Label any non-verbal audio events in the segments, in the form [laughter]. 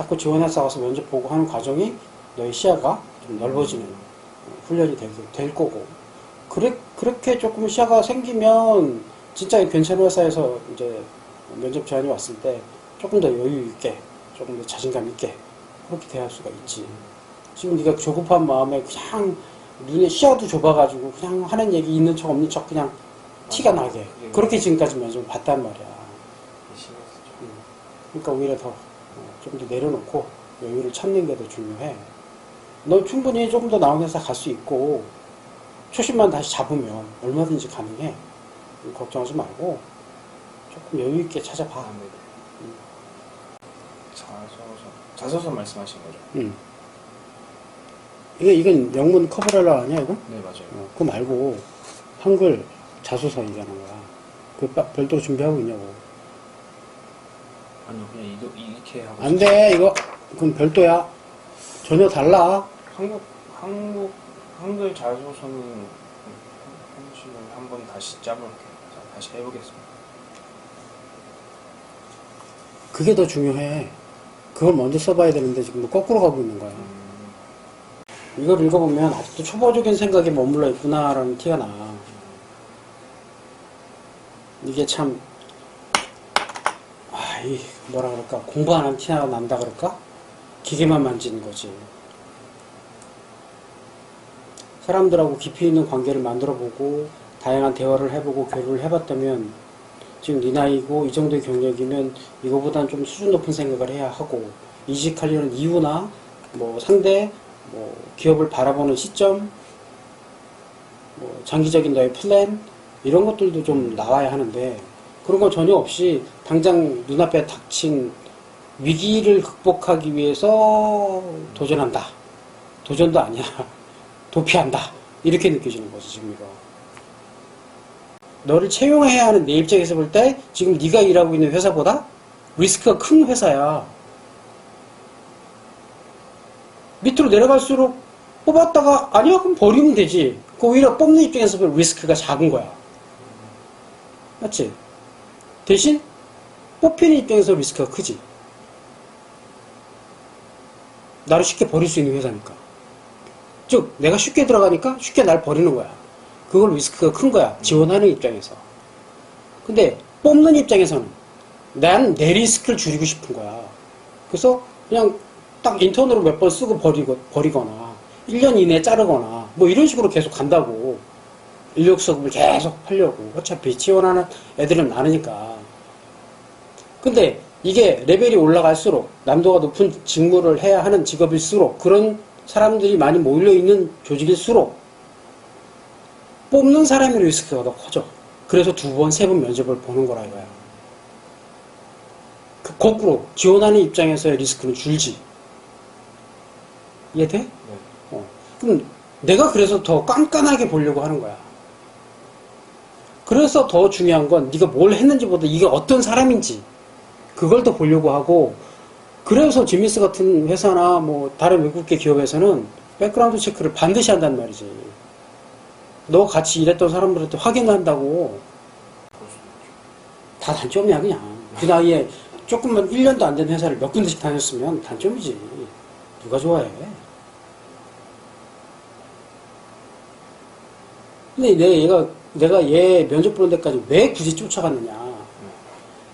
자꾸 지원해서 와서 면접 보고 하는 과정이 너의 시야가 좀 넓어지는 훈련이 될, 될 거고 그래, 그렇게 조금 시야가 생기면 진짜 괜찮은 회사에서 이제 면접 제안이 왔을 때 조금 더 여유 있게 조금 더 자신감 있게 그렇게 대할 수가 있지 지금 네가 조급한 마음에 그냥 눈에 시야도 좁아가지고 그냥 하는 얘기 있는 척 없는 척 그냥 티가 나게 예. 그렇게 지금까지 면접을 봤단 말이야. 음. 그러니까 오히려 더 좀 더 내려놓고 여유를 찾는 게 더 중요해. 너 충분히 조금 더 나은 회사 갈 수 있고 초심만 다시 잡으면 얼마든지 가능해. 음, 걱정하지 말고 조금 여유 있게 찾아봐. 아, 네. 자소서 자소서 말씀하신 거죠? 음. 이게 이건 영문 커버렐라 아니야 이거? 네 맞아요. 어, 그거 말고 한글 자소서 얘기하는 거야. 그 빠- 별도로 준비하고 있냐고. 아니요 그냥 이도 이렇게 하고 안 돼 이거 그건 별도야. 전혀 달라. 한국 한국 한글 자소서는 편집을 한번 다시 짜볼게요. 자, 다시 해보겠습니다. 그게 더 중요해. 그걸 먼저 써봐야 되는데 지금 뭐 거꾸로 가고 있는 거야. 음, 이걸 읽어보면 아직도 초보적인 생각에 머물러 있구나라는 티가 나. 이게 참, 아, 이, 뭐라 그럴까. 공부 안 티가 난다 그럴까? 기계만 만지는 거지. 사람들하고 깊이 있는 관계를 만들어 보고, 다양한 대화를 해보고, 교류를 해봤다면, 지금 네 나이고, 이 정도의 경력이면, 이거보단 좀 수준 높은 생각을 해야 하고, 이직하려는 이유나, 뭐, 상대, 뭐, 기업을 바라보는 시점, 뭐, 장기적인 너의 플랜, 이런 것들도 좀 나와야 하는데, 그런 건 전혀 없이, 당장 눈앞에 닥친 위기를 극복하기 위해서 도전한다. 도전도 아니야. [laughs] 도피한다. 이렇게 느껴지는 거지, 지금 이거. 너를 채용해야 하는 내 입장에서 볼 때, 지금 네가 일하고 있는 회사보다 리스크가 큰 회사야. 밑으로 내려갈수록 뽑았다가 아니야 그럼 버리면 되지. 그 오히려 뽑는 입장에서 보면 리스크가 작은 거야. 맞지? 대신 뽑히는 입장에서 리스크가 크지. 나를 쉽게 버릴 수 있는 회사니까. 즉 내가 쉽게 들어가니까 쉽게 날 버리는 거야. 그걸 리스크가 큰 거야. 지원하는 입장에서. 근데 뽑는 입장에서는 난 내 리스크를 줄이고 싶은 거야. 그래서 그냥 딱 인턴으로 몇 번 쓰고 버리고, 버리거나, 1년 이내에 자르거나, 뭐 이런 식으로 계속 간다고. 인력 수급을 계속 하려고. 어차피 지원하는 애들은 많으니까. 근데 이게 레벨이 올라갈수록, 난도가 높은 직무를 해야 하는 직업일수록, 그런 사람들이 많이 몰려있는 조직일수록, 뽑는 사람의 리스크가 더 커져. 그래서 두 번, 세 번 면접을 보는 거라 이거야. 그 거꾸로 지원하는 입장에서의 리스크는 줄지. 이해돼? 네. 어. 그럼 내가 그래서 더 깐깐하게 보려고 하는 거야. 그래서 더 중요한 건 네가 뭘 했는지보다 이게 어떤 사람인지 그걸 더 보려고 하고 그래서 지미스 같은 회사나 뭐 다른 외국계 기업에서는 백그라운드 체크를 반드시 한단 말이지. 너 같이 일했던 사람들한테 확인한다고. 다 단점이야 그냥 그 나이에 조금만 1년도 안 된 회사를 몇 군데씩 다녔으면 단점이지 누가 좋아해 근데 내 얘가 내가 얘 면접 보는 데까지 왜 굳이 쫓아갔느냐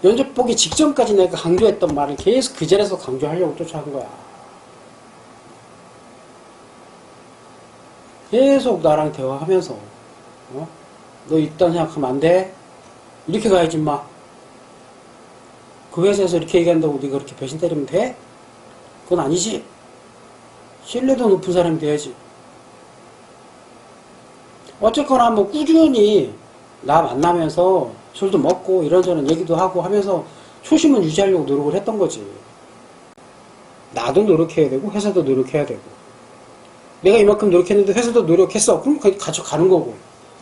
면접 보기 직전까지 내가 강조했던 말을 계속 그 자리에서 강조하려고 쫓아간 거야 계속 나랑 대화하면서 어? 너 이딴 생각하면 안 돼? 이렇게 가야지 마. 그 회사에서 이렇게 얘기한다고 네가 그렇게 배신 때리면 돼? 그건 아니지. 신뢰도 높은 사람이 돼야지. 어쨌거나 뭐 꾸준히 나 만나면서 술도 먹고 이런저런 얘기도 하고 하면서 초심은 유지하려고 노력을 했던 거지. 나도 노력해야 되고 회사도 노력해야 되고. 내가 이만큼 노력했는데 회사도 노력했어. 그럼 그 같이 가는 거고.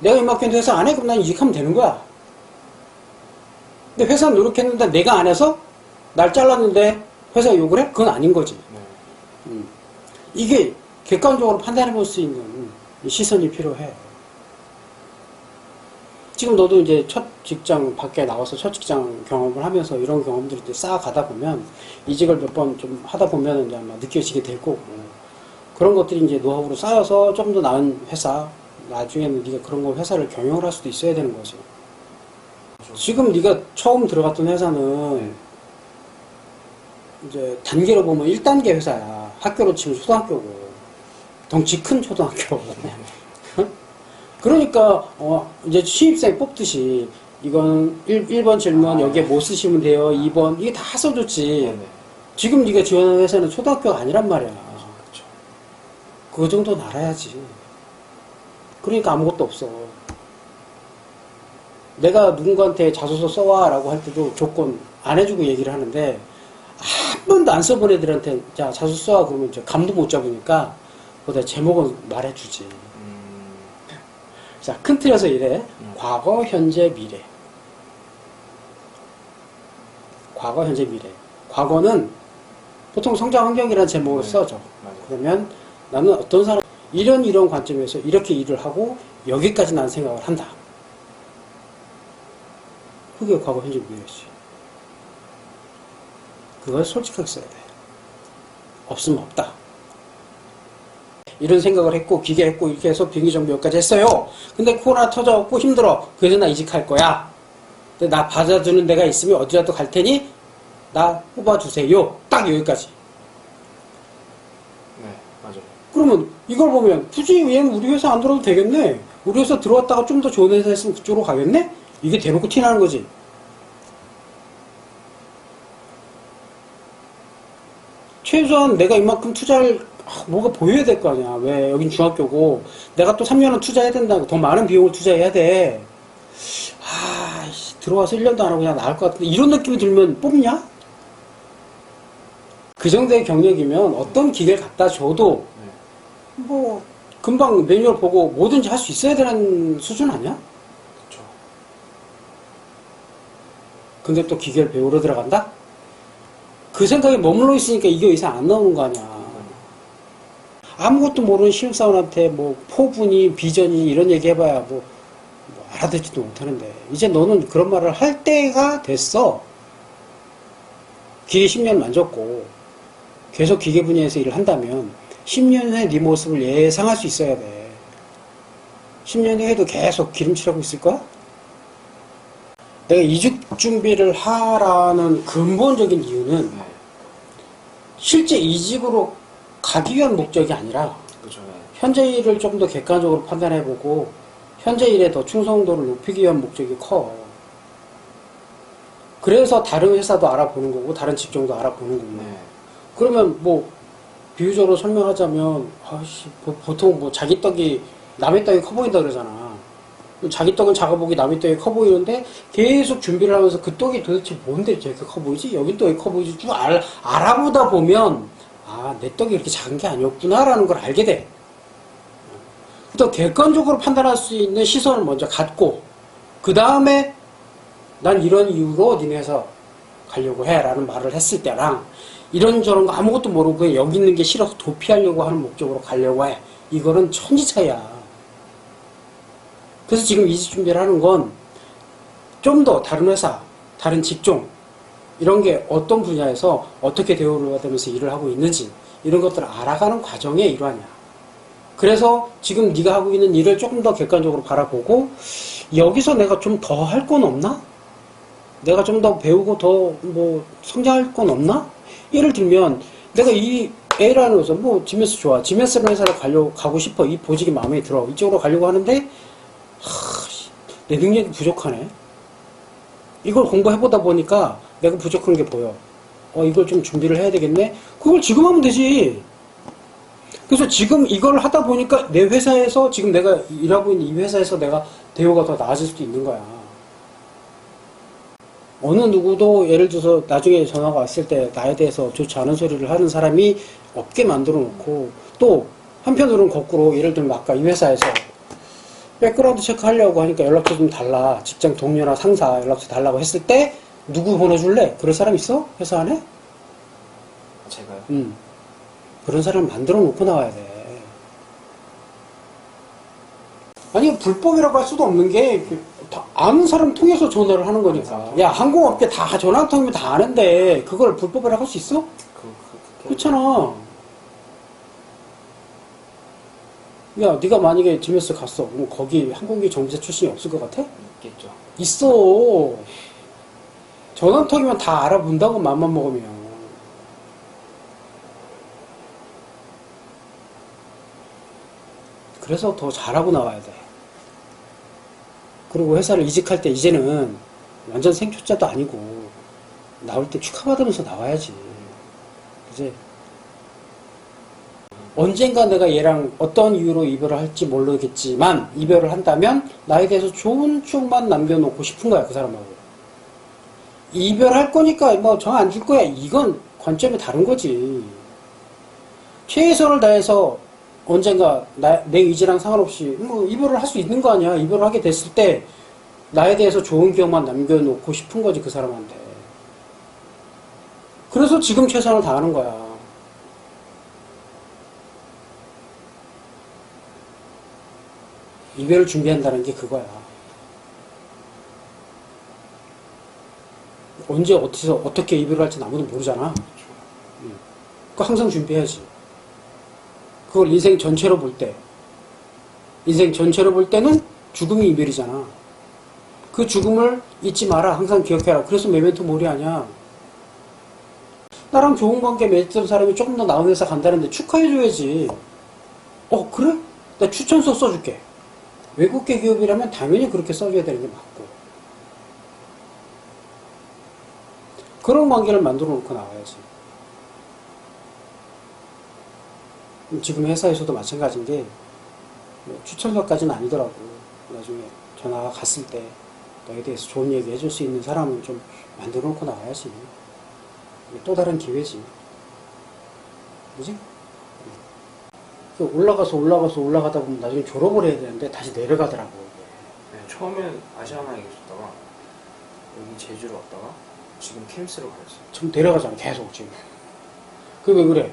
내가 이만큼 회사 안 해? 그럼 난 이직하면 되는 거야. 근데 회사 노력했는데 내가 안 해서 날 잘랐는데 회사 욕을 해? 그건 아닌 거지. 네. 음. 이게 객관적으로 판단해 볼 수 있는 이 시선이 필요해. 지금 너도 이제 첫 직장 밖에 나와서 첫 직장 경험을 하면서 이런 경험들을 이제 쌓아가다 보면 이직을 몇 번 좀 하다 보면 이제 아마 느껴지게 될 거고 그런 것들이 이제 노하우로 쌓여서 좀 더 나은 회사 나중에는 네가 그런 거 회사를 경영을 할 수도 있어야 되는 거지. 지금 네가 처음 들어갔던 회사는 이제 단계로 보면 1단계 회사야. 학교로 치면 초등학교고. 덩치 큰 초등학교. 응? 그러니까, 어, 이제 신입생 뽑듯이, 이건 1, 번 질문 여기에 뭐 쓰시면 돼요. 2번, 이게 다 써줬지. 네네. 지금 네가 지원하는 회사는 초등학교가 아니란 말이야. 그렇죠. 그 정도는 알아야지. 그러니까 아무것도 없어. 내가 누군가한테 자소서 써와 라고 할 때도 조건 안 해주고 얘기를 하는데 한 번도 안 써본 애들한테 자 자소서 써와 그러면 감도 못 잡으니까 보다 제목은 말해주지. 음, 자, 큰 틀에서 이래. 음. 과거, 현재, 미래. 과거, 현재, 미래. 과거는 보통 성장 환경이라는 제목을 네. 써줘. 맞아요. 그러면 나는 어떤 사람 이런 이런 관점에서 이렇게 일을 하고 여기까지 난 생각을 한다. 그게 과거 현재 미래지. 그걸 솔직하게 써야 돼. 없으면 없다. 이런 생각을 했고 기계했고 이렇게 해서 비행기 정비 여기까지 했어요. 근데 코로나 터져갖고 힘들어. 그래서 나 이직할 거야. 근데 나 받아주는 데가 있으면 어디라도 갈 테니 나 뽑아주세요. 딱 여기까지. 네, 맞아요. 그러면 이걸 보면 굳이 얘는 우리 회사 안 들어도 되겠네. 우리 회사 들어왔다가 좀 더 좋은 회사 있으면 그쪽으로 가겠네? 이게 대놓고 티나는 거지. 최소한 내가 이만큼 투자를 아, 뭐가 보여야 될 거 아니야. 왜 여긴 중학교고 내가 또 3년은 투자해야 된다고 더 많은 비용을 투자해야 돼. 아, 씨, 들어와서 1년도 안 하고 그냥 나올 것 같은데 이런 느낌이 들면 뽑냐? 그 정도의 경력이면 어떤 기계를 갖다 줘도 네, 뭐 금방 매뉴얼 보고 뭐든지 할 수 있어야 되는 수준 아니야? 그렇죠. 근데 또 기계를 배우러 들어간다? 그 생각에 머물러 있으니까 이게 이상 안 나오는 거 아니야. 아무것도 모르는 신입사원한테 뭐 포분이 비전이 이런 얘기 해봐야 뭐, 뭐 알아듣지도 못하는데 이제 너는 그런 말을 할 때가 됐어. 기계 10년 만졌고 계속 기계 분야에서 일을 한다면 10년 후에 네 모습을 예상할 수 있어야 돼. 10년 후에도 계속 기름칠하고 있을 거야? 내가 이직 준비를 하라는 근본적인 이유는 네, 실제 이직으로 가기 위한 목적이 아니라 그렇죠. 네. 현재 일을 좀 더 객관적으로 판단해보고 현재 일에 더 충성도를 높이기 위한 목적이 커. 그래서 다른 회사도 알아보는 거고 다른 직종도 알아보는 거고. 네. 그러면 뭐 비유적으로 설명하자면 아씨 보, 통 뭐 자기 떡이 남의 떡이 커 보인다 그러잖아. 자기 떡은 작아 보기 남의 떡이 커 보이는데 계속 준비를 하면서 그 떡이 도대체 뭔데 저렇게 커 보이지? 여기 떡이 커 보이지? 쭉 알, 알아보다 보면 아 내 떡이 이렇게 작은 게 아니었구나라는 걸 알게 돼. 또 객관적으로 판단할 수 있는 시선을 먼저 갖고 그 다음에 난 이런 이유로 니네 회사 가려고 해 라는 말을 했을 때랑 이런저런 거 아무것도 모르고 여기 있는 게 싫어서 도피하려고 하는 목적으로 가려고 해. 이거는 천지 차이야. 그래서 지금 이직 준비를 하는 건 좀 더 다른 회사, 다른 직종 이런 게 어떤 분야에서 어떻게 대우를 받으면서 일을 하고 있는지 이런 것들을 알아가는 과정의 일환이야. 그래서 지금 네가 하고 있는 일을 조금 더 객관적으로 바라보고 여기서 내가 좀 더 할 건 없나? 내가 좀 더 배우고 더 뭐 성장할 건 없나? 예를 들면 내가 이 A라는 회사 뭐 지메스 좋아 지메스라는 회사를 가려 가고 싶어 이 보직이 마음에 들어 이쪽으로 가려고 하는데 하, 씨, 내 능력이 부족하네 이걸 공부해보다 보니까 내가 부족한 게 보여. 어 이걸 좀 준비를 해야 되겠네? 그걸 지금 하면 되지. 그래서 지금 이걸 하다 보니까 내 회사에서 지금 내가 일하고 있는 이 회사에서 내가 대우가 더 나아질 수도 있는 거야. 어느 누구도 예를 들어서 나중에 전화가 왔을 때 나에 대해서 좋지 않은 소리를 하는 사람이 없게 만들어 놓고 또 한편으로는 거꾸로 예를 들면 아까 이 회사에서 백그라운드 체크하려고 하니까 연락처 좀 달라. 직장 동료나 상사 연락처 달라고 했을 때 누구 보내줄래? 그런 사람 있어? 회사 안에? 제가요. 음. 그런 사람 만들어 놓고 나와야 돼. 아니, 불법이라고 할 수도 없는 게, 그다 아는 사람 통해서 전화를 하는 거니까. 사람 야, 항공업계 다 전화 통이면 다 아는데, 그걸 불법으로 할수 있어? 그, 그, 그, 그렇잖아. 야, 네가 만약에 GMS 갔어. 그럼 거기 항공기 정비사 출신이 없을 것 같아? 있겠죠. 있어. 전원턱이면 다 알아본다고 맘만 먹으면. 그래서 더 잘하고 나와야 돼. 그리고 회사를 이직할 때 이제는 완전 생초자도 아니고 나올 때 축하받으면서 나와야지. 이제 언젠가 내가 얘랑 어떤 이유로 이별을 할지 모르겠지만 이별을 한다면 나에 대해서 좋은 추억만 남겨놓고 싶은 거야 그 사람하고 이별할 거니까 뭐 정 안 줄 거야. 이건 관점이 다른 거지. 최선을 다해서 언젠가 나- 내 의지랑 상관없이 뭐 이별을 할 수 있는 거 아니야. 이별을 하게 됐을 때 나에 대해서 좋은 기억만 남겨놓고 싶은 거지 그 사람한테. 그래서 지금 최선을 다하는 거야. 이별을 준비한다는 게 그거야. 언제 어디서 어떻게 이별을 할지 아무도 모르잖아. 그 항상 준비해야지. 그걸 인생 전체로 볼 때, 인생 전체로 볼 때는 죽음이 이별이잖아. 그 죽음을 잊지 마라. 항상 기억해라. 그래서 메멘토 모리 아니야. 나랑 좋은 관계 맺던 사람이 조금 더 나은 회사 간다는데 축하해줘야지. 어, 그래? 나 추천서 써줄게. 외국계 기업이라면 당연히 그렇게 써줘야 되는 게 맞고. 그런 관계를 만들어 놓고 나와야지. 지금 회사에서도 마찬가지인 게, 뭐 추천서까지는 아니더라고. 나중에 전화가 갔을 때, 너에 대해서 좋은 얘기 해줄 수 있는 사람은 좀 만들어 놓고 나와야지. 이게 또 다른 기회지. 그지? 그 올라가서 올라가서 올라가다 보면 나중에 졸업을 해야 되는데 다시 내려가더라고. 네, 처음엔 아시아나에 계셨다가 여기 제주로 왔다가 지금 캠스로 가셨어요. 지금 내려가잖아, 계속 지금. 그게 왜 그래?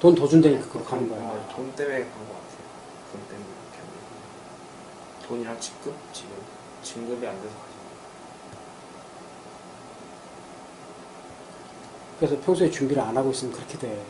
돈 더 준다니까 그렇게 하는 거야. 뭔가 돈 때문에 간 것 같아요. 돈 때문에 이렇게 거. 돈이랑 직급? 지금 진급이 안 돼서 가죠. 그래서 평소에 준비를 안 하고 있으면 그렇게 돼.